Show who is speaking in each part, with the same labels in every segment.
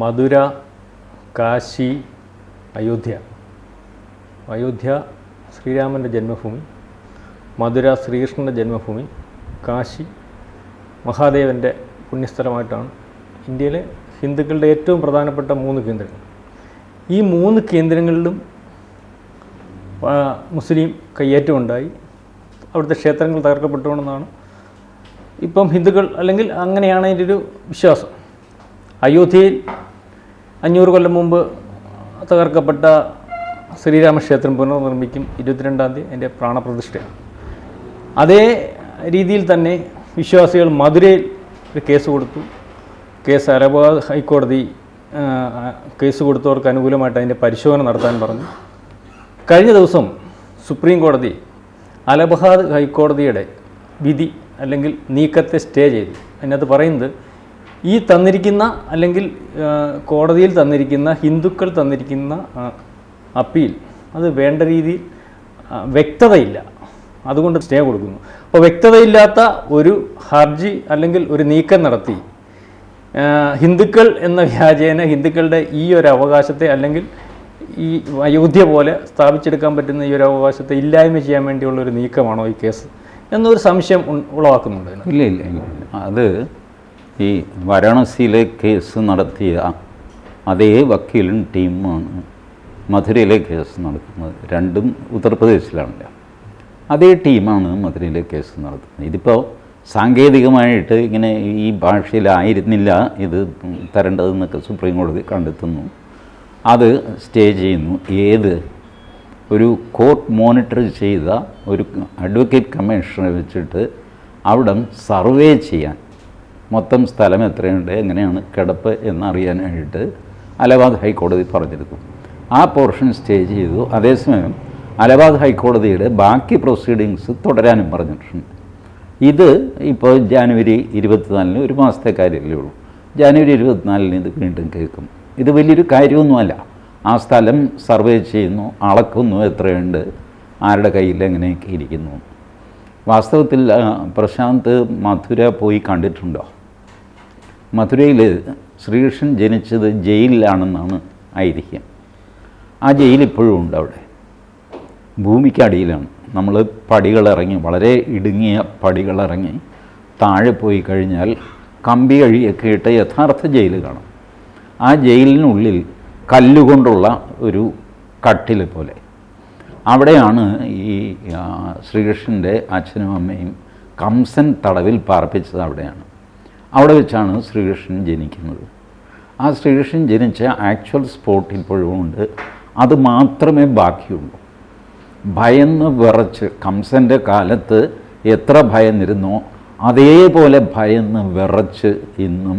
Speaker 1: മധുര കാശി അയോധ്യ. അയോധ്യ ശ്രീരാമന്റെ ജന്മഭൂമി മധുര ശ്രീകൃഷ്ണന്റെ ജന്മഭൂമി കാശി മഹാദേവന്റെ പുണ്യസ്ഥലമായിട്ടാണ് ഇന്ത്യയിലെ ഹിന്ദുക്കളുടെ ഏറ്റവും പ്രധാനപ്പെട്ട മൂന്ന് കേന്ദ്രങ്ങൾ. ഈ മൂന്ന് കേന്ദ്രങ്ങളിലും മുസ്ലിം കയ്യേറ്റമുണ്ടായി അവിടുത്തെ ക്ഷേത്രങ്ങൾ തകർക്കപ്പെട്ടുകൊണ്ടെന്നാണ് ഇപ്പം ഹിന്ദുക്കൾ അല്ലെങ്കിൽ അങ്ങനെയാണ് അതിന്റെ ഒരു വിശ്വാസം. അയോധ്യയിൽ അഞ്ഞൂറ് കൊല്ലം മുമ്പ് തകർക്കപ്പെട്ട ശ്രീരാമക്ഷേത്രം പുനർനിർമ്മിക്കും ഇരുപത്തിരണ്ടാം തീയതി അതിന്റെ പ്രാണപ്രതിഷ്ഠയാണ്. അതേ രീതിയിൽ തന്നെ വിശ്വാസികൾ മധുരയിൽ ഒരു കേസ് കൊടുത്തു. കേസ് അലഹബാദ് ഹൈക്കോടതി കേസ് കൊടുത്തവർക്ക് അനുകൂലമായിട്ട് അതിന്റെ പരിശോധന നടത്താൻ പറഞ്ഞു. കഴിഞ്ഞ ദിവസം സുപ്രീം കോടതി അലഹബാദ് ഹൈക്കോടതിയുടെ വിധി അല്ലെങ്കിൽ നീക്കത്തെ സ്റ്റേ ചെയ്തു. അതിനകത്ത് പറയുന്നത് ഈ തന്നിരിക്കുന്ന അല്ലെങ്കിൽ കോടതിയിൽ തന്നിരിക്കുന്ന ഹിന്ദുക്കൾ തന്നിരിക്കുന്ന അപ്പീൽ അത് വേണ്ട രീതിയിൽ വ്യക്തതയില്ല. അതുകൊണ്ട് സ്റ്റേ കൊടുക്കുന്നു. അപ്പോൾ വ്യക്തതയില്ലാത്ത ഒരു ഹർജി അല്ലെങ്കിൽ ഒരു നീക്കം നടത്തി ഹിന്ദുക്കൾ എന്ന വ്യാജേന ഹിന്ദുക്കളുടെ ഈ ഒരു അവകാശത്തെ അല്ലെങ്കിൽ ഈ അയോധ്യ പോലെ സ്ഥാപിച്ചെടുക്കാൻ പറ്റുന്ന ഈ ഒരു അവകാശത്തെ ഇല്ലായ്മ ചെയ്യാൻ വേണ്ടിയുള്ള ഒരു നീക്കമാണോ ഈ കേസ്? എന്നൊരു സംശയം ഉളവാക്കുന്നുണ്ട്
Speaker 2: ഇല്ല ഇല്ല. അത് ഈ വാരാണസിയിലെ കേസ് നടത്തിയ അതേ വക്കീലും ടീമാണ്. മധുരയിലെ കേസ് നടത്തുന്നത് രണ്ടും ഉത്തർപ്രദേശിലാണല്ലോ. അതേ ടീമാണ് മധുരയിലെ കേസ് നടത്തുന്നത്. ഇതിപ്പോൾ സാങ്കേതികമായിട്ട് ഇങ്ങനെ ഈ ഭാഷയിലായിരുന്നില്ല ഇത് തരേണ്ടതെന്നൊക്കെ സുപ്രീം കോടതി കണ്ടെത്തുന്നു. അത് സ്റ്റേ ചെയ്യുന്നു. ഏത്? ഒരു കോർട്ട് മോണിറ്റർ ചെയ്ത ഒരു അഡ്വക്കേറ്റ് കമ്മീഷനെ വെച്ചിട്ട് അവിടം സർവേ ചെയ്യാൻ മൊത്തം സ്ഥലം എത്രയുണ്ട് എങ്ങനെയാണ് കിടപ്പ് എന്നറിയാനായിട്ട് അലഹാബാദ് ഹൈക്കോടതി പറഞ്ഞിരുന്നു ആ പോർഷൻ സ്റ്റേ ചെയ്തു. അതേസമയം അലഹാബാദ് ഹൈക്കോടതിയുടെ ബാക്കി പ്രൊസീഡിങ്സ് തുടരാനും പറഞ്ഞിട്ടുണ്ട്. ഇത് ഇപ്പോൾ ജാനുവരി ഇരുപത്തിനാലിന് ഒരു മാസത്തെ കാര്യമല്ലേ ഉള്ളൂ. ജാനുവരി ഇരുപത്തിനാലിന് ഇത് വീണ്ടും കേൾക്കും. ഇത് വലിയൊരു കാര്യമൊന്നുമല്ല. ആ സ്ഥലം സർവേ ചെയ്യുന്നു അളക്കുന്നു എത്രയുണ്ട് ആരുടെ കയ്യിൽ എങ്ങനെയൊക്കെ ഇരിക്കുന്നു. വാസ്തവത്തിൽ പ്രശാന്ത് മധുര പോയി കണ്ടിട്ടുണ്ടോ? മധുരയിൽ ശ്രീകൃഷ്ണൻ ജനിച്ചത് ജയിലിലാണെന്നാണ് ഐതിഹ്യം. ആ ജയിൽ ഇപ്പോഴും ഉണ്ട് അവിടെ. ഭൂമിക്കടിയിലാണ്. നമ്മൾ പടികളിറങ്ങി വളരെ ഇടുങ്ങിയ പടികളിറങ്ങി താഴെ പോയി കഴിഞ്ഞാൽ കമ്പി കഴിയൊക്കെ ഇട്ട യഥാർത്ഥ ജയിൽ കാണും. ആ ജയിലിനുള്ളിൽ കല്ലുകൊണ്ടുള്ള ഒരു കട്ടിൽ പോലെ. അവിടെയാണ് ഈ ശ്രീകൃഷ്ണന്റെ അച്ഛനും അമ്മയും കംസൻ തടവിൽ പാർപ്പിച്ചത് അവിടെയാണ്. അവിടെ വെച്ചാണ് ശ്രീകൃഷ്ണൻ ജനിക്കുന്നത്. ആ ശ്രീകൃഷ്ണൻ ജനിച്ച ആക്ച്വൽ സ്പോട്ട് ഇപ്പോഴും ഉണ്ട്. അത് മാത്രമേ ബാക്കിയുള്ളൂ. ഭയന്ന് വിറച്ച് കംസന്റെ കാലത്ത് എത്ര ഭയന്നിരുന്നോ അതേപോലെ ഭയന്ന് വിറച്ച് ഇന്നും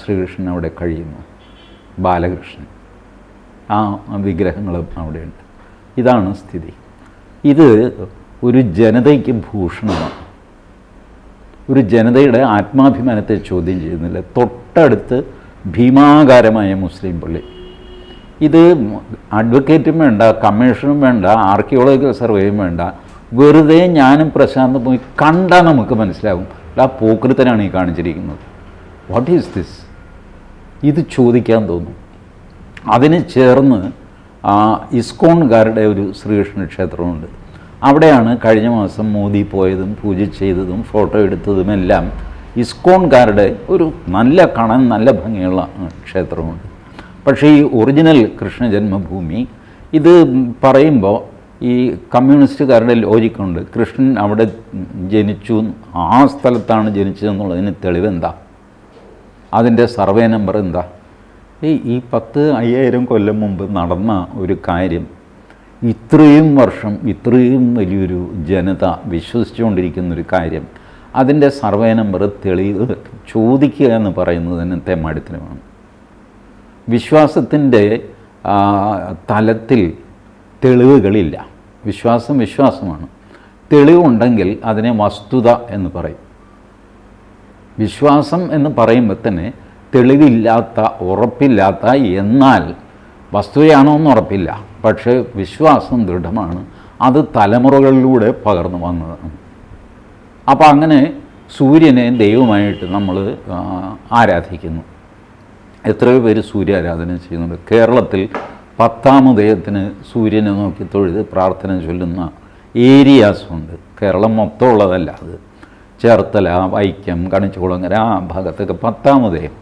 Speaker 2: ശ്രീകൃഷ്ണൻ അവിടെ കഴിയുന്നു. ബാലകൃഷ്ണൻ. ആ വിഗ്രഹങ്ങളും അവിടെയുണ്ട്. ഇതാണ് സ്ഥിതി. ഇത് ഒരു ജനതയ്ക്ക് ഭൂഷണമാണ്. ഒരു ജനതയുടെ ആത്മാഭിമാനത്തെ ചോദ്യം ചെയ്യുന്നില്ല. തൊട്ടടുത്ത് ഭീമാകാരമായ മുസ്ലിം പള്ളി. ഇത് അഡ്വക്കേറ്റും വേണ്ട കമ്മീഷനും വേണ്ട ആർക്കിയോളജിക്കൽ സർവേയും വേണ്ട. വെറുതെ ഞാനും പ്രശാന്ത് പോയി കണ്ടാൽ നമുക്ക് മനസ്സിലാകും ആ പോക്കൃത്തനാണ് ഈ കാണിച്ചിരിക്കുന്നത്. വാട്ട് ഈസ് ദിസ് ഇത് ചോദിക്കാൻ തോന്നും. അതിന് ചേർന്ന് ഇസ്കോൺകാരുടെ ഒരു ശ്രീകൃഷ്ണ ക്ഷേത്രമുണ്ട്. അവിടെയാണ് കഴിഞ്ഞ മാസം മോദി പോയതും പൂജ ചെയ്തതും ഫോട്ടോ എടുത്തതുമെല്ലാം ഇസ്കോൺകാരുടെ ഒരു നല്ല കാണാൻ നല്ല ഭംഗിയുള്ള ക്ഷേത്രമുണ്ട്. പക്ഷേ ഈ ഒറിജിനൽ കൃഷ്ണ ജന്മഭൂമി ഇത് പറയുമ്പോൾ ഈ കമ്മ്യൂണിസ്റ്റുകാരുടെ ലോജിക്കുണ്ട്. കൃഷ്ണൻ അവിടെ ജനിച്ചു ആ സ്ഥലത്താണ് ജനിച്ചതെന്നുള്ളതിന് തെളിവെന്താ അതിന്റെ സർവേ നമ്പർ എന്താ? ഈ പത്ത് അയ്യായിരം കൊല്ലം മുമ്പ് നടന്ന ഒരു കാര്യം ഇത്രയും വർഷം ഇത്രയും വലിയൊരു ജനത വിശ്വസിച്ചുകൊണ്ടിരിക്കുന്നൊരു കാര്യം അതിന്റെ സർവേ നമ്പർ തെളിവ് ചോദിക്കുക എന്ന് പറയുന്നത് തന്നെ തെമ്മാടിത്തരമാണ് വിശ്വാസത്തിന്റെ തലത്തിൽ തെളിവുകളില്ല. വിശ്വാസം വിശ്വാസമാണ്. തെളിവുണ്ടെങ്കിൽ അതിനെ വസ്തുത എന്ന് പറയും. വിശ്വാസം എന്ന് പറയുമ്പോൾ തന്നെ തെളിവില്ലാത്ത ഉറപ്പില്ലാത്ത എന്നാൽ വസ്തുതയാണോ എന്ന് ഉറപ്പില്ല. പക്ഷേ വിശ്വാസം ദൃഢമാണ്. അത് തലമുറകളിലൂടെ പകർന്നു വന്നതാണ്. അപ്പോൾ അങ്ങനെ സൂര്യനെ ദൈവമായിട്ട് നമ്മൾ ആരാധിക്കുന്നു. എത്രയോ പേര് സൂര്യാരാധന ചെയ്യുന്നുണ്ട്. കേരളത്തിൽ പത്താം ഉദയത്തിന് സൂര്യനെ നോക്കി തൊഴുത് പ്രാർത്ഥന ചൊല്ലുന്ന ഏരിയാസ് ഉണ്ട് കേരളം മൊത്തം ഉള്ളതല്ല അത്. ചേർത്തല വൈക്കം കണിച്ചുകുളങ്ങര ആ ഭാഗത്തൊക്കെ പത്താം ഉദയം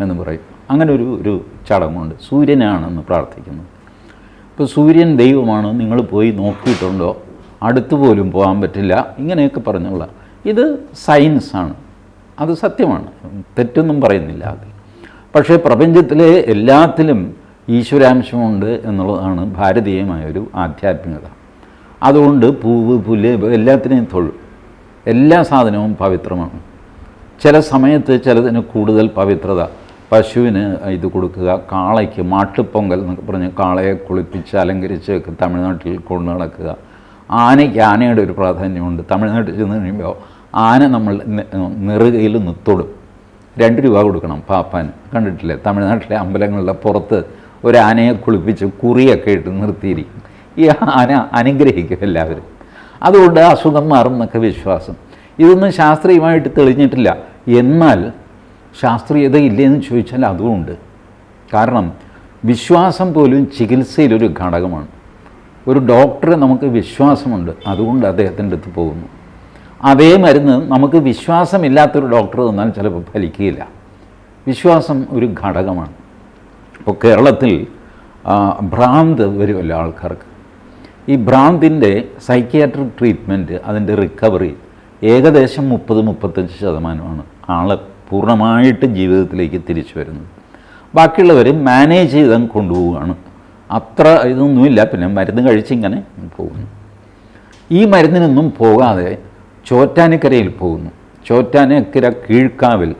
Speaker 2: എന്ന് പറയും. അങ്ങനെ ഒരു ഒരു ചടങ്ങുണ്ട്. സൂര്യനാണെന്ന് പ്രാർത്ഥിക്കുന്നത് ഇപ്പോൾ സൂര്യൻ ദൈവമാണ് നിങ്ങൾ പോയി നോക്കിയിട്ടുണ്ടോ? അടുത്തു പോലും പോകാൻ പറ്റില്ല. ഇങ്ങനെയൊക്കെ പറഞ്ഞുള്ള ഇത് സയൻസാണ് അത് സത്യമാണ്. തെറ്റൊന്നും പറയുന്നില്ല അതിൽ പക്ഷേ പ്രപഞ്ചത്തിലെ എല്ലാത്തിലും ഈശ്വരാംശമുണ്ട് എന്നുള്ളതാണ് ഭാരതീയമായ ഒരു ആധ്യാത്മികത. അതുകൊണ്ട് പൂവ് പുല്ല് എല്ലാത്തിനെയും തൊഴും. എല്ലാ സാധനവും പവിത്രമാണ്. ചില സമയത്ത് ചിലതിന് കൂടുതൽ പവിത്രത. പശുവിന് ഇത് കൊടുക്കുക കാളയ്ക്ക് മാട്ടുപൊങ്കൽ എന്നൊക്കെ പറഞ്ഞ് കാളയെ കുളിപ്പിച്ച് അലങ്കരിച്ച് തമിഴ്നാട്ടിൽ കൊണ്ടു നടക്കുക. ആനയ്ക്ക് ആനയുടെ ഒരു പ്രാധാന്യമുണ്ട്. തമിഴ്നാട്ടിൽ ചെന്ന് കഴിയുമ്പോൾ ആന നമ്മൾ നെറുകയിൽ നിത്തൊടും. രണ്ട് രൂപ കൊടുക്കണം പാപ്പാൻ കണ്ടിട്ടില്ലേ? തമിഴ്നാട്ടിലെ അമ്പലങ്ങളുടെ പുറത്ത് ഒരു ആനയെ കുളിപ്പിച്ച് കുറിയൊക്കെ ഇട്ട് നിർത്തിയിരിക്കും. ഈ ആന അനുഗ്രഹിക്കും എല്ലാവരും. അതുകൊണ്ട് അസുഖം മാറും എന്നൊക്കെ വിശ്വാസം. ഇതൊന്നും ശാസ്ത്രീയമായിട്ട് തെളിഞ്ഞിട്ടില്ല. എന്നാൽ ശാസ്ത്രീയത ഇല്ലെന്ന് ചോദിച്ചാൽ അതുമുണ്ട് കാരണം വിശ്വാസം പോലും ചികിത്സയിലൊരു ഘടകമാണ്. ഒരു ഡോക്ടറെ നമുക്ക് വിശ്വാസമുണ്ട്. അതുകൊണ്ട് അദ്ദേഹത്തിന്റെ അടുത്ത് പോകുന്നു. അതേ മരുന്ന് നമുക്ക് വിശ്വാസമില്ലാത്തൊരു ഡോക്ടർ തന്നാൽ ചിലപ്പോൾ ഫലിക്കുകയില്ല. വിശ്വാസം ഒരു ഘടകമാണ്. ഇപ്പോൾ കേരളത്തിൽ ഭ്രാന്ത് വരുമല്ലോ ആൾക്കാർക്ക്. ഈ ഭ്രാന്തിന്റെ സൈക്യാട്രിക് ട്രീറ്റ്മെന്റ് അതിന്റെ റിക്കവറി ഏകദേശം മുപ്പത് മുപ്പത്തഞ്ച് ശതമാനമാണ്. ആൾ പൂർണമായിട്ട് ജീവിതത്തിലേക്ക് തിരിച്ചു വരുന്നത് ബാക്കിയുള്ളവർ മാനേജ് ചെയ്തങ്ങ് കൊണ്ടുപോവുകയാണ്. അത്ര ഇതൊന്നുമില്ല. പിന്നെ മരുന്ന് കഴിച്ചിങ്ങനെ പോകുന്നു. ഈ മരുന്നിനൊന്നും പോകാതെ ചോറ്റാനിക്കരയിൽ പോകുന്നു. ചോറ്റാനിക്കര കീഴ്ക്കാവിൽ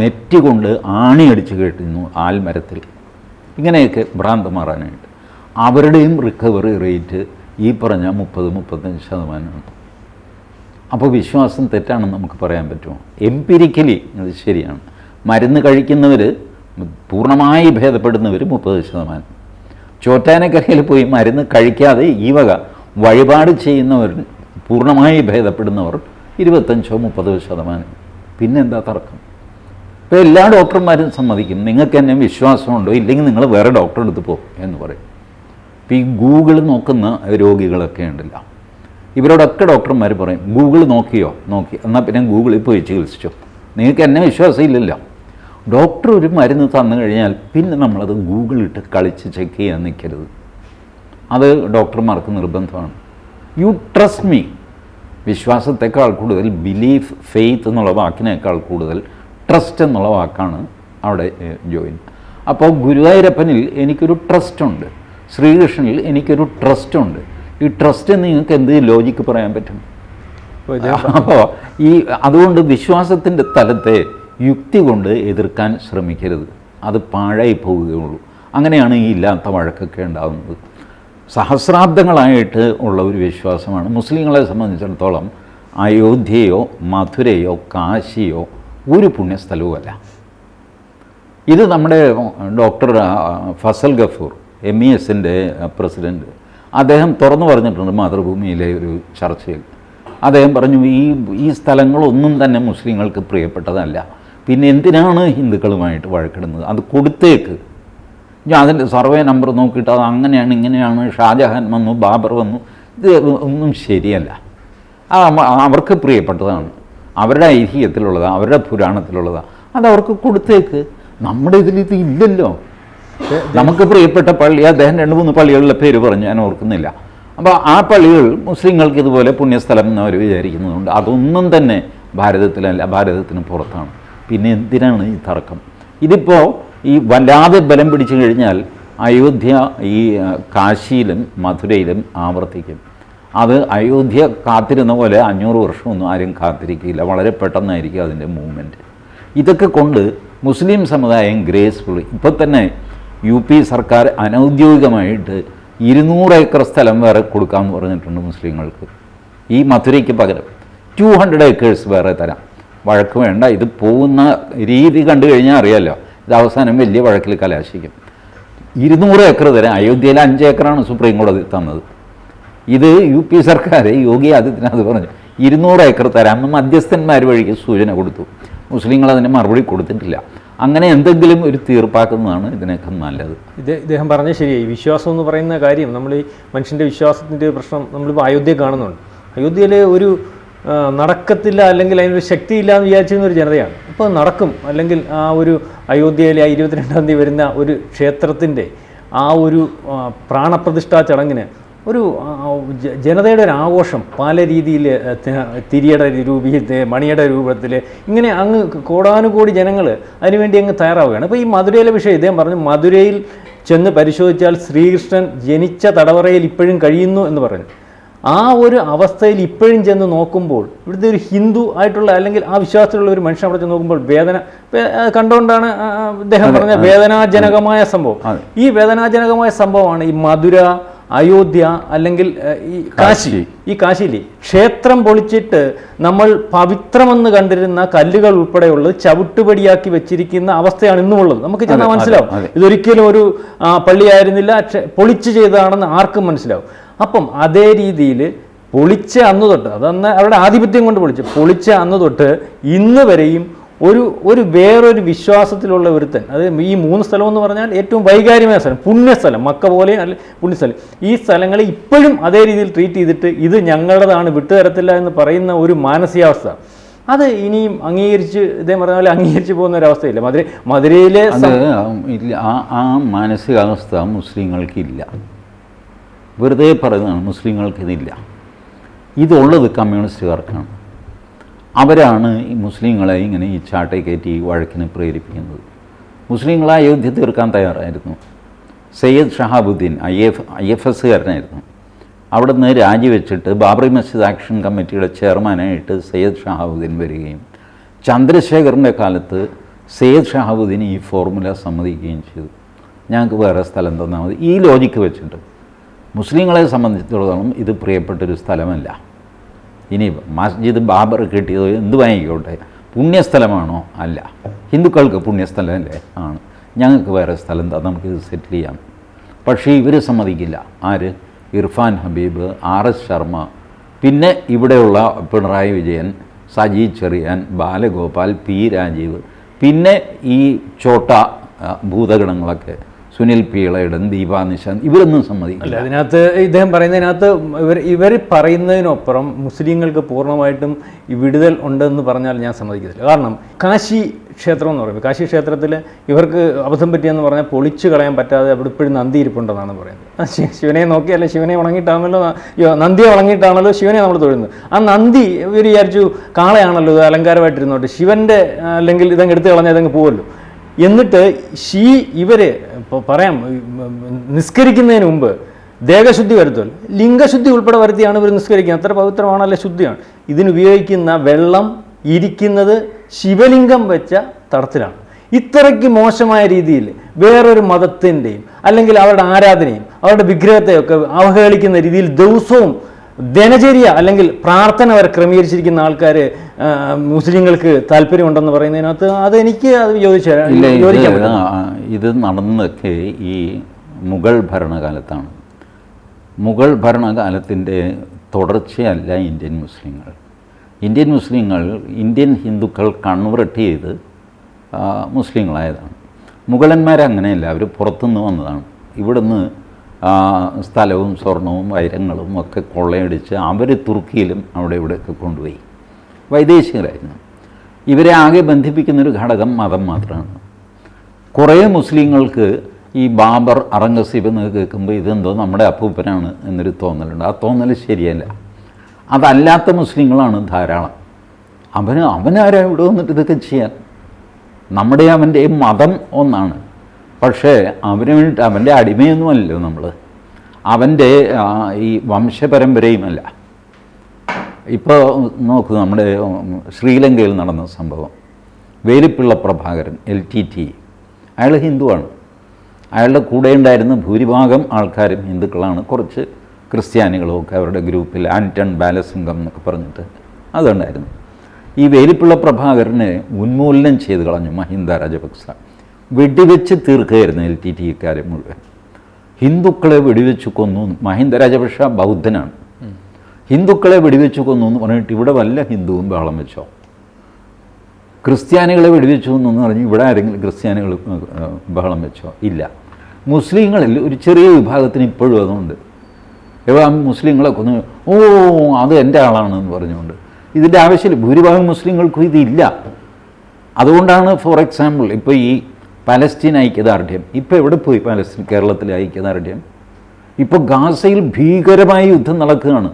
Speaker 2: നെറ്റ് കൊണ്ട് ആണിയടിച്ച് കേട്ടിരുന്നു ആൽമരത്തിൽ. ഇങ്ങനെയൊക്കെ ഭ്രാന്ത് മാറാനായിട്ട്. അവരുടെയും റിക്കവറി റേറ്റ് ഈ പറഞ്ഞ മുപ്പത് മുപ്പത്തഞ്ച് ശതമാനമാണ്. അപ്പോൾ വിശ്വാസം തെറ്റാണെന്ന് നമുക്ക് പറയാൻ പറ്റുമോ? എംപിരിക്കലി അത് ശരിയാണ്. മരുന്ന് കഴിക്കുന്നവർ പൂർണമായി ഭേദപ്പെടുന്നവർ മുപ്പത് ശതമാനം. ചോറ്റാനക്കരയിൽ പോയി മരുന്ന് കഴിക്കാതെ ഈ വക വഴിപാട് ചെയ്യുന്നവർ പൂർണമായി ഭേദപ്പെടുന്നവർ ഇരുപത്തഞ്ചോ മുപ്പതോ ശതമാനം. പിന്നെന്താ തർക്കം? ഇപ്പോൾ എല്ലാ ഡോക്ടർമാരും സമ്മതിക്കും. നിങ്ങൾക്ക് എന്നെ വിശ്വാസമുണ്ടോ? ഇല്ലെങ്കിൽ നിങ്ങൾ വേറെ ഡോക്ടറെ അടുത്ത് പോകും എന്ന് പറയും. ഇപ്പോൾ ഈ ഗൂഗിൾ നോക്കുന്ന രോഗികളൊക്കെ ഉണ്ടല്ലോ. ഇവരോടൊക്കെ ഡോക്ടർമാർ പറയും ഗൂഗിൾ നോക്കിയോ? നോക്കി. എന്നാൽ പിന്നെ ഗൂഗിളിൽ പോയി ചികിത്സിച്ചു. നിങ്ങൾക്ക് എന്നെ വിശ്വാസം ഇല്ലല്ലോ ഡോക്ടർ ഒരു മരുന്ന് തന്നു കഴിഞ്ഞാൽ പിന്നെ നമ്മളത് ഗൂഗിളിട്ട് കളിച്ച് ചെക്ക് ചെയ്യാൻ നിൽക്കരുത്. അത് ഡോക്ടർമാർക്ക് നിർബന്ധമാണ്. യു ട്രസ്റ്റ് മീ വിശ്വാസത്തെക്കാൾ കൂടുതൽ ബിലീഫ് ഫെയ്ത്ത് എന്നുള്ള വാക്കിനേക്കാൾ കൂടുതൽ ട്രസ്റ്റ് എന്നുള്ള വാക്കാണ് അവിടെ ജോയിൻ അപ്പോൾ ഗുരുവായൂരപ്പനിൽ എനിക്കൊരു ട്രസ്റ്റുണ്ട് ശ്രീകൃഷ്ണനിൽ എനിക്കൊരു ട്രസ്റ്റ് ഉണ്ട്. ഈ ട്രസ്റ്റ് നിങ്ങൾക്ക് എന്ത് ലോജിക്ക് പറയാൻ പറ്റും? അപ്പോൾ ഈ അതുകൊണ്ട് വിശ്വാസത്തിന്റെ തലത്തെ യുക്തി കൊണ്ട് എതിർക്കാൻ ശ്രമിക്കരുത്. അത് പാഴായി പോവുകയുള്ളൂ. അങ്ങനെയാണ് ഈ ഇല്ലാത്ത വഴക്കൊക്കെ ഉണ്ടാകുന്നത് സഹസ്രാബ്ദങ്ങളായിട്ട് ഉള്ള ഒരു വിശ്വാസമാണ്. മുസ്ലിങ്ങളെ സംബന്ധിച്ചിടത്തോളം അയോധ്യയോ മധുരയോ കാശിയോ ഒരു പുണ്യസ്ഥലവുമല്ല. ഇത് നമ്മുടെ doctor Fazal Gafoor M E എസിന്റെ പ്രസിഡന്റ് അദ്ദേഹം തുറന്നു പറഞ്ഞിട്ടുണ്ട് മാതൃഭൂമിയിലെ ഒരു ചർച്ചയിൽ. അദ്ദേഹം പറഞ്ഞു ഈ ഈ സ്ഥലങ്ങളൊന്നും തന്നെ മുസ്ലിങ്ങൾക്ക് പ്രിയപ്പെട്ടതല്ല. പിന്നെ എന്തിനാണ് ഹിന്ദുക്കളുമായിട്ട് വഴക്കിടുന്നത്? അത് കൊടുത്തേക്ക്. ഞാൻ അതിന്റെ സർവേ നമ്പർ നോക്കിയിട്ട് അത് അങ്ങനെയാണ് ഇങ്ങനെയാണ് ഷാജഹാൻ വന്നു ബാബർ വന്നു. ഇത് ഒന്നും ശരിയല്ല. അത് അവർക്ക് പ്രിയപ്പെട്ടതാണ്. അവരുടെ ഐതിഹ്യത്തിലുള്ളതാണ് അവരുടെ പുരാണത്തിലുള്ളതാണ് അത് അവർക്ക് കൊടുത്തേക്ക്. നമ്മുടെ ഇതിൽ ഇത് ഇല്ലല്ലോ. നമുക്ക് പ്രിയപ്പെട്ട പള്ളി അദ്ദേഹം രണ്ട് മൂന്ന് പള്ളികളിലെ പേര് പറഞ്ഞു ഞാൻ ഓർക്കുന്നില്ല. അപ്പോൾ ആ പള്ളികൾ മുസ്ലിങ്ങൾക്ക് ഇതുപോലെ പുണ്യസ്ഥലം എന്ന് അവർ വിചാരിക്കുന്നുണ്ട് അതൊന്നും തന്നെ ഭാരതത്തിലല്ല ഭാരതത്തിന് പുറത്താണ്. പിന്നെ എന്തിനാണ് ഈ തർക്കം? ഇതിപ്പോൾ ഈ വല്ലാതെ ബലം പിടിച്ചു കഴിഞ്ഞാൽ അയോധ്യ ഈ കാശിയിലും മധുരയിലും ആവർത്തിക്കും. അത് അയോധ്യ കാത്തിരുന്ന പോലെ അഞ്ഞൂറ് വർഷമൊന്നും ആരും കാത്തിരിക്കില്ല. വളരെ പെട്ടെന്നായിരിക്കും അതിന്റെ മൂവ്മെന്റ് ഇതൊക്കെ കൊണ്ട് മുസ്ലിം സമുദായം ഗ്രേസ്ഫുള്ളി. ഇപ്പോൾ തന്നെ യു പി സർക്കാർ അനൗദ്യോഗികമായിട്ട് ഇരുന്നൂറ് ഏക്കർ സ്ഥലം വേറെ കൊടുക്കാമെന്ന് പറഞ്ഞിട്ടുണ്ട് മുസ്ലിങ്ങൾക്ക്. ഈ മധുരയ്ക്ക് പകരം ടു ഹൺഡ്രഡ് ഏക്കേഴ്സ് വേറെ തരാം. വഴക്ക് വേണ്ട ഇത് പോകുന്ന രീതി കണ്ടു കഴിഞ്ഞാൽ അറിയാമല്ലോ ഇത് അവസാനം വലിയ വഴക്കിൽ കലാശിക്കും. ഇരുന്നൂറ് ഏക്കർ തരാം. അയോധ്യയിൽ അഞ്ച് ഏക്കറാണ് സുപ്രീം കോടതി തന്നത്. ഇത് യു പി സർക്കാർ യോഗി ആദിത്യനാഥ് പറഞ്ഞു ഇരുന്നൂറ് ഏക്കർ തരാമെന്ന് മധ്യസ്ഥന്മാർ വഴിക്ക് സൂചന കൊടുത്തു. മുസ്ലിങ്ങൾ അതിന് മറുപടി കൊടുത്തിട്ടില്ല. അങ്ങനെ എന്തെങ്കിലും ഒരു തീർപ്പാക്കുന്നതാണ് ഇതിനേക്കാൾ നല്ലത്.
Speaker 1: ഇത് ഇദ്ദേഹം പറഞ്ഞ ശരിയായി വിശ്വാസം എന്ന് പറയുന്ന കാര്യം നമ്മൾ ഈ മനുഷ്യന്റെ വിശ്വാസത്തിന്റെ പ്രശ്നം നമ്മളിപ്പോൾ അയോധ്യ കാണുന്നുണ്ട്. അയോധ്യയിൽ ഒരു നടക്കത്തില്ല അല്ലെങ്കിൽ അതിനൊരു ശക്തിയില്ല എന്ന് വിചാരിച്ചിരുന്ന ഒരു ജനതയാണ്. ഇപ്പോൾ നടക്കും. അല്ലെങ്കിൽ ആ ഒരു അയോധ്യയിലെ ആ ഇരുപത്തിരണ്ടാം തീയതി വരുന്ന ഒരു ക്ഷേത്രത്തിന്റെ ആ ഒരു പ്രാണപ്രതിഷ്ഠാ ചടങ്ങിന് ഒരു ജനതയുടെ ഒരു ആഘോഷം പല രീതിയിൽ തിരിയുടെ രൂപീയത്തിൽ മണിയുടെ രൂപത്തിൽ ഇങ്ങനെ അങ്ങ് കോടാനുകോടി ജനങ്ങൾ അതിനുവേണ്ടി അങ്ങ് തയ്യാറാവുകയാണ്. അപ്പോൾ ഈ മധുരയിലെ വിഷയം ഇദ്ദേഹം പറഞ്ഞു മധുരയിൽ ചെന്ന് പരിശോധിച്ചാൽ ശ്രീകൃഷ്ണൻ ജനിച്ച തടവറയിൽ ഇപ്പോഴും കഴിയുന്നു എന്ന് പറഞ്ഞു. ആ ഒരു അവസ്ഥയിൽ ഇപ്പോഴും ചെന്ന് നോക്കുമ്പോൾ ഇവിടുത്തെ ഒരു ഹിന്ദു ആയിട്ടുള്ള അല്ലെങ്കിൽ ആ വിശ്വാസത്തിലുള്ള ഒരു മനുഷ്യൻ അവിടെ ചെന്ന് നോക്കുമ്പോൾ വേദന കണ്ടുകൊണ്ടാണ് ആ, പറഞ്ഞ വേദനാജനകമായ സംഭവം. ഈ വേദനാജനകമായ സംഭവമാണ് ഈ മധുര അയോധ്യ അല്ലെങ്കിൽ ഈ കാശി. ഈ കാശിയിലെ ക്ഷേത്രം പൊളിച്ചിട്ട് നമ്മൾ പവിത്രമെന്ന് കണ്ടിരുന്ന കല്ലുകൾ ഉൾപ്പെടെയുള്ളത് ചവിട്ടുപടിയാക്കി വെച്ചിരിക്കുന്ന അവസ്ഥയാണ് ഇന്നുമുള്ളത്. നമുക്ക് ചെന്നാൽ മനസ്സിലാവും. ഇതൊരിക്കലും ഒരു പള്ളിയായിരുന്നില്ല പൊളിച്ചു പൊളിച്ച് ചെയ്തതാണെന്ന് ആർക്കും മനസ്സിലാവും. അപ്പം അതേ രീതിയിൽ പൊളിച്ച അന്ന് തൊട്ട് അതന്ന് അവരുടെ ആധിപത്യം കൊണ്ട് പൊളിച്ച് പൊളിച്ച അന്ന് തൊട്ട് ഇന്ന് വരെയും ഒരു ഒരു വേറൊരു വിശ്വാസത്തിലുള്ള ഒരുത്തൻ അത് ഈ മൂന്ന് സ്ഥലം എന്ന് പറഞ്ഞാൽ ഏറ്റവും വൈകാര്യമായ സ്ഥലം പുണ്യസ്ഥലം മക്ക പോലെ അല്ല പുണ്യസ്ഥലം. ഈ സ്ഥലങ്ങളെ ഇപ്പോഴും അതേ രീതിയിൽ ട്രീറ്റ് ചെയ്തിട്ട് ഇത് ഞങ്ങളുടേതാണ് വിട്ടുതരത്തില്ല എന്ന് പറയുന്ന ഒരു മാനസികാവസ്ഥ. അത് ഇനിയും അംഗീകരിച്ച് ഇതേ പറഞ്ഞ പോലെ അംഗീകരിച്ച് പോകുന്ന ഒരു അവസ്ഥയില്ല. മധുര മധുരയിലെ
Speaker 2: ആ ആ മാനസികാവസ്ഥ മുസ്ലിങ്ങൾക്കില്ല. വെറുതെ പറയുന്നതാണ് മുസ്ലിങ്ങൾക്കിതില്ല. ഇതുള്ളത് കമ്മ്യൂണിസ്റ്റുകാർക്കാണ്. അവരാണ് ഈ മുസ്ലിങ്ങളെ ഇങ്ങനെ ഈ ചാട്ടേ കയറ്റി വഴക്കിന് പ്രേരിപ്പിക്കുന്നത്. മുസ്ലിങ്ങൾ അയോധ്യ തീർക്കാൻ തയ്യാറായിരുന്നു. Syed Shahabuddin I F I F എസ്സുകാരനായിരുന്നു അവിടെ നിന്ന് രാജിവെച്ചിട്ട് ബാബറി മസ്ജിദ് ആക്ഷൻ കമ്മിറ്റിയുടെ ചെയർമാനായിട്ട് സയ്യദ് ഷഹാബുദ്ദീൻ വരികയും ചന്ദ്രശേഖറിന്റെ കാലത്ത് സയ്യദ് ഷഹാബുദ്ദീൻ ഈ ഫോർമുല സമ്മതിക്കുകയും ചെയ്തു. ഞങ്ങൾക്ക് വേറെ സ്ഥലം തന്നാൽ മതി. ഈ ലോജിക്ക് വെച്ചിട്ട് മുസ്ലിങ്ങളെ സംബന്ധിച്ചിടത്തോളം ഇത് പ്രിയപ്പെട്ടൊരു സ്ഥലമല്ല. ഇനി മസ്ജിദ് ബാബർ കിട്ടിയത് എന്ത് വാങ്ങിക്കോട്ടെ? പുണ്യസ്ഥലമാണോ? അല്ല. ഹിന്ദുക്കൾക്ക് പുണ്യസ്ഥലമല്ലേ? ആണ്. ഞങ്ങൾക്ക് വേറെ സ്ഥലം എന്താ നമുക്കിത് സെറ്റിൽ ചെയ്യാം. പക്ഷേ ഇവർ സമ്മതിക്കില്ല. ആര്? Irfan Habib R S Sharma. പിന്നെ ഇവിടെയുള്ള പിണറായി വിജയൻ സജി ചെറിയാൻ ബാലഗോപാൽ പി രാജീവ്. പിന്നെ ഈ ചോട്ട ഭൂതഗണങ്ങളൊക്കെ. സുനിൽ പീളയുടെ ദീപാ നിശാന്ത് ഇവരൊന്നും സമ്മതിക്കില്ല.
Speaker 1: അതിനകത്ത് ഇദ്ദേഹം പറയുന്നതിനകത്ത് ഇവർ ഇവർ പറയുന്നതിനൊപ്പുറം മുസ്ലിങ്ങൾക്ക് പൂർണമായിട്ടും വിടുതൽ ഉണ്ടെന്ന് പറഞ്ഞാൽ ഞാൻ സമ്മതിക്കത്തില്ല. കാരണം കാശി ക്ഷേത്രം എന്ന് പറയുമ്പോൾ കാശി ക്ഷേത്രത്തിൽ ഇവർക്ക് അബദ്ധം പറ്റിയെന്ന് പറഞ്ഞാൽ പൊളിച്ചു കളയാൻ പറ്റാതെ അവിടെ ഇപ്പോഴും നന്ദി ഇരിപ്പുണ്ടെന്നാണ് പറയുന്നത് ശിവനെ നോക്കിയല്ല ശിവനെ ഉണങ്ങിയിട്ടാണല്ലോ നന്ദിയെ ഉണങ്ങിയിട്ടാണല്ലോ ശിവനെ നമ്മൾ തൊഴുന്നത്. ആ നന്ദി ഇവർ വിചാരിച്ചു കാളയാണല്ലോ ഇത് അലങ്കാരമായിട്ടിരുന്നോട്ട് ശിവന്റെ അല്ലെങ്കിൽ ഇതങ്ങ് എടുത്ത് കളഞ്ഞാൽ ഇതങ്ങ് പോവല്ലോ. എന്നിട്ട് ഷീ ഇവർ ഇപ്പോൾ പറയാം നിസ്കരിക്കുന്നതിന് മുമ്പ് ദേഹശുദ്ധി വരുത്തുമല്ല ലിംഗശുദ്ധി ഉൾപ്പെടെ വരുത്തിയാണ് ഇവർ നിസ്കരിക്കുന്നത്. അത്ര പവിത്രമാണല്ലേ ശുദ്ധിയാണ്. ഇതിനുപയോഗിക്കുന്ന വെള്ളം ഇരിക്കുന്നത് ശിവലിംഗം വെച്ച തടത്തിലാണ്. ഇത്രയ്ക്ക് മോശമായ രീതിയിൽ വേറൊരു മതത്തിന്റെയും അല്ലെങ്കിൽ അവരുടെ ആരാധനയും അവരുടെ വിഗ്രഹത്തെയൊക്കെ അവഹേളിക്കുന്ന രീതിയിൽ ദിവസവും ദിനചര്യ അല്ലെങ്കിൽ പ്രാർത്ഥന വരെ ക്രമീകരിച്ചിരിക്കുന്ന ആൾക്കാർ മുസ്ലിങ്ങൾക്ക് താല്പര്യമുണ്ടെന്ന് പറയുന്നതിനകത്ത് അത് എനിക്ക് അത് യോജിക്കാൻ
Speaker 2: ഇത് നടന്നതൊക്കെ ഈ മുഗൾ ഭരണകാലത്താണ്. മുഗൾ ഭരണകാലത്തിന്റെ തുടർച്ചയല്ല ഇന്ത്യൻ മുസ്ലിങ്ങൾ. ഇന്ത്യൻ മുസ്ലിങ്ങൾ ഇന്ത്യൻ ഹിന്ദുക്കൾ കൺവെർട്ട് ചെയ്ത് മുസ്ലിങ്ങളായതാണ്. മുഗളന്മാർ അങ്ങനെയല്ല അവർ പുറത്തുനിന്ന് വന്നതാണ്. ഇവിടുന്ന് സ്ഥലവും സ്വർണവും വൈരങ്ങളും ഒക്കെ കൊള്ളയടിച്ച് അവർ തുർക്കിയിലും അവിടെ ഇവിടെയൊക്കെ കൊണ്ടുപോയി. വൈദേശികരായിരുന്നു. ഇവരെ ആകെ ബന്ധിപ്പിക്കുന്നൊരു ഘടകം മതം മാത്രമാണ്. കുറേ മുസ്ലിങ്ങൾക്ക് ഈ ബാബർ അറംഗസീബ് എന്ന് കേൾക്കുമ്പോൾ ഇതെന്തോ നമ്മുടെ അപ്പൂപ്പനാണ് എന്നൊരു തോന്നലുണ്ട്. ആ തോന്നൽ ശരിയല്ല. അതല്ലാത്ത മുസ്ലിങ്ങളാണ് ധാരാളം. അവന് അവനാരാ ഇവിടെ വന്നിട്ട് ഇതൊക്കെ ചെയ്യാൻ? നമ്മുടെ അവന്റെ മതം ഒന്നാണ്. പക്ഷേ അവന് വേണ്ടിയിട്ട് അവന്റെ അടിമയൊന്നുമല്ലല്ലോ നമ്മൾ അവന്റെ ഈ വംശപരമ്പരയുമല്ല. ഇപ്പോൾ നോക്കൂ നമ്മുടെ ശ്രീലങ്കയിൽ നടന്ന സംഭവം. Velupillai Prabhakaran L T T. അയാൾ ഹിന്ദുവാണ്. അയാളുടെ കൂടെ ഉണ്ടായിരുന്ന ഭൂരിഭാഗം ആൾക്കാരും ഹിന്ദുക്കളാണ്. കുറച്ച് ക്രിസ്ത്യാനികളും ഒക്കെ അവരുടെ ഗ്രൂപ്പിൽ ആന്റൺ ബാലസിംഗം എന്നൊക്കെ പറഞ്ഞിട്ട് അതുണ്ടായിരുന്നു. ഈ വേലിപ്പിള്ള പ്രഭാകരനെ ഉന്മൂലനം ചെയ്ത് കളഞ്ഞു മഹിന്ദ രാജപക്സ. വെടിവെച്ച് തീർക്കുകയായിരുന്നു എൽ ടി ടി ഇക്കാര്യം മുഴുവൻ. ഹിന്ദുക്കളെ വെടിവെച്ച് കൊന്നു. മഹിന്ദ രാജപക്ഷ ബൗദ്ധനാണ്. ഹിന്ദുക്കളെ വെടിവെച്ചു കൊന്നു എന്ന് പറഞ്ഞിട്ട് ഇവിടെ വല്ല ഹിന്ദുവും ബഹളം വെച്ചോ? ക്രിസ്ത്യാനികളെ വെടിവെച്ചു എന്ന് പറഞ്ഞ് ഇവിടെ ആരെങ്കിലും ക്രിസ്ത്യാനികൾ ബഹളം വെച്ചോ? ഇല്ല. മുസ്ലിങ്ങളിൽ ഒരു ചെറിയ വിഭാഗത്തിന് ഇപ്പോഴും അതുണ്ട്. എവിടെ മുസ്ലിങ്ങളെ കൊന്ന് ഓ അത് എന്റെ ആളാണെന്ന് പറഞ്ഞുകൊണ്ട്. ഇതിന്റെ ആവശ്യമില്ല. ഭൂരിഭാഗം മുസ്ലിങ്ങൾക്കും ഇതില്ല. അതുകൊണ്ടാണ് ഫോർ എക്സാമ്പിൾ ഇപ്പോൾ ഈ പലസ്തീൻ ഐക്യദാർഢ്യം. ഇപ്പോൾ എവിടെ പോയി പലസ്തീൻ? കേരളത്തിലെ ഐക്യദാർഢ്യം. ഇപ്പോൾ ഗാസയിൽ ഭീകരമായ യുദ്ധം നടക്കുകയാണ്.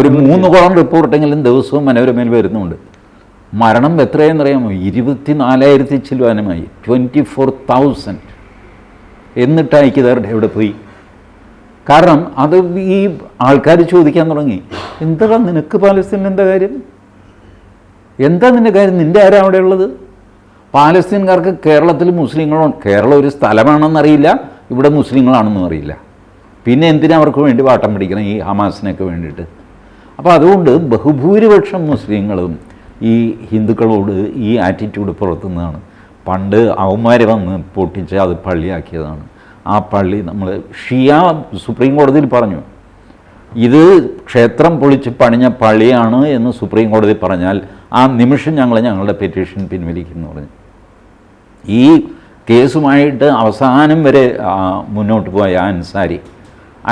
Speaker 2: ഒരു മൂന്ന് കോളം റിപ്പോർട്ടെങ്കിലും ദിവസവും മനോരമയിൽ വരുന്നുണ്ട്. മരണം എത്രയെന്നറിയാമോ? ഇരുപത്തിനാലായിരത്തി ചിലവാനമായി ട്വന്റി ഫോർ തൗസൻഡ് എന്നിട്ട് ഐക്യദാർഢ്യം എവിടെ പോയി. കാരണം അത് ഈ ആൾക്കാർ ചോദിക്കാൻ തുടങ്ങി. എന്താ നിനക്ക് പാലസ്തീനിൽ എന്താ കാര്യം? എന്താ നിന്റെ കാര്യം? നിന്റെ ആരാ അവിടെ ഉള്ളത്? പാലസ്തീൻകാർക്ക് കേരളത്തിൽ മുസ്ലിങ്ങളോ കേരളം ഒരു സ്ഥലമാണെന്നറിയില്ല ഇവിടെ മുസ്ലിങ്ങളാണെന്നും അറിയില്ല. പിന്നെ എന്തിനാ അവർക്ക് വേണ്ടി വാട്ടം പിടിക്കണം ഈ ഹമാസിനൊക്കെ വേണ്ടിയിട്ട്? അപ്പോൾ അതുകൊണ്ട് ബഹുഭൂരിപക്ഷം മുസ്ലിങ്ങളും ഈ ഹിന്ദുക്കളോട് ഈ ആറ്റിറ്റ്യൂഡ് പുറത്തുനിന്നാണ് പണ്ട് അവന്മാർ വന്ന് പൊട്ടിച്ച് അത് പള്ളിയാക്കിയതാണ്. ആ പള്ളി നമ്മൾ ഷിയ സുപ്രീം കോടതിയിൽ പറഞ്ഞു. ഇത് ക്ഷേത്രം പൊളിച്ച് പണിഞ്ഞ പള്ളിയാണ് എന്ന് സുപ്രീം കോടതി പറഞ്ഞാൽ ആ നിമിഷം ഞങ്ങൾ ഞങ്ങളുടെ പെറ്റീഷൻ പിൻവലിക്കുന്നു പറഞ്ഞു. ഈ കേസുമായിട്ട് അവസാനം വരെ മുന്നോട്ട് പോയ അൻസാരി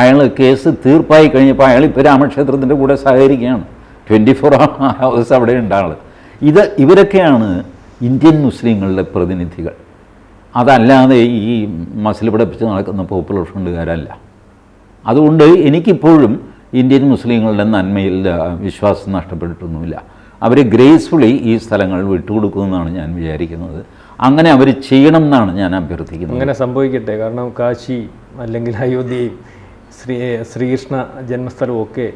Speaker 2: അയാൾ കേസ് തീർപ്പായി കഴിഞ്ഞപ്പോൾ അയാൾ ഇപ്പോൾ രാമക്ഷേത്രത്തിന്റെ കൂടെ സഹകരിക്കുകയാണ്. ട്വന്റി ഫോർ ഹവേഴ്സ് അവിടെ ഉണ്ടാൾ ഇത് ഇവരൊക്കെയാണ് ഇന്ത്യൻ മുസ്ലിങ്ങളുടെ പ്രതിനിധികൾ. അതല്ലാതെ ഈ മസിൽ പിടിപ്പിച്ച് നടക്കുന്ന പോപ്പുലർ ഫ്രണ്ടുകാരല്ല. അതുകൊണ്ട് എനിക്കിപ്പോഴും ഇന്ത്യൻ മുസ്ലിങ്ങളുടെ നന്മയിൽ വിശ്വാസം നഷ്ടപ്പെട്ടിട്ടൊന്നുമില്ല. അവർ ഗ്രേസ്ഫുള്ളി ഈ സ്ഥലങ്ങൾ വിട്ടുകൊടുക്കുമെന്നാണ് ഞാൻ വിചാരിക്കുന്നത്. അങ്ങനെ അവർ ചെയ്യണം എന്നാണ് ഞാൻ അഭ്യർത്ഥിക്കുന്നത്.
Speaker 1: അങ്ങനെ സംഭവിക്കട്ടെ. കാരണം കാശി അല്ലെങ്കിൽ അയോധ്യയും ശ്രീ ശ്രീകൃഷ്ണ ജന്മസ്ഥലമൊക്കെ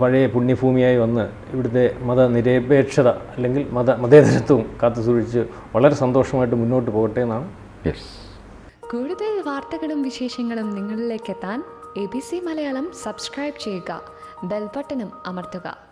Speaker 1: പഴയ പുണ്യഭൂമിയായി വന്ന് ഇവിടുത്തെ മതനിരപേക്ഷത അല്ലെങ്കിൽ മത മതേതരത്വവും കാത്തുസൂക്ഷിച്ച് വളരെ സന്തോഷമായിട്ട് മുന്നോട്ട് പോകട്ടെ എന്നാണ്.
Speaker 3: കൂടുതൽ വാർത്തകളും വിശേഷങ്ങളും നിങ്ങളിലേക്ക് എത്താൻ A B C Malayalam subscribe ചെയ്യുക. ബെൽബട്ടനും അമർത്തുക.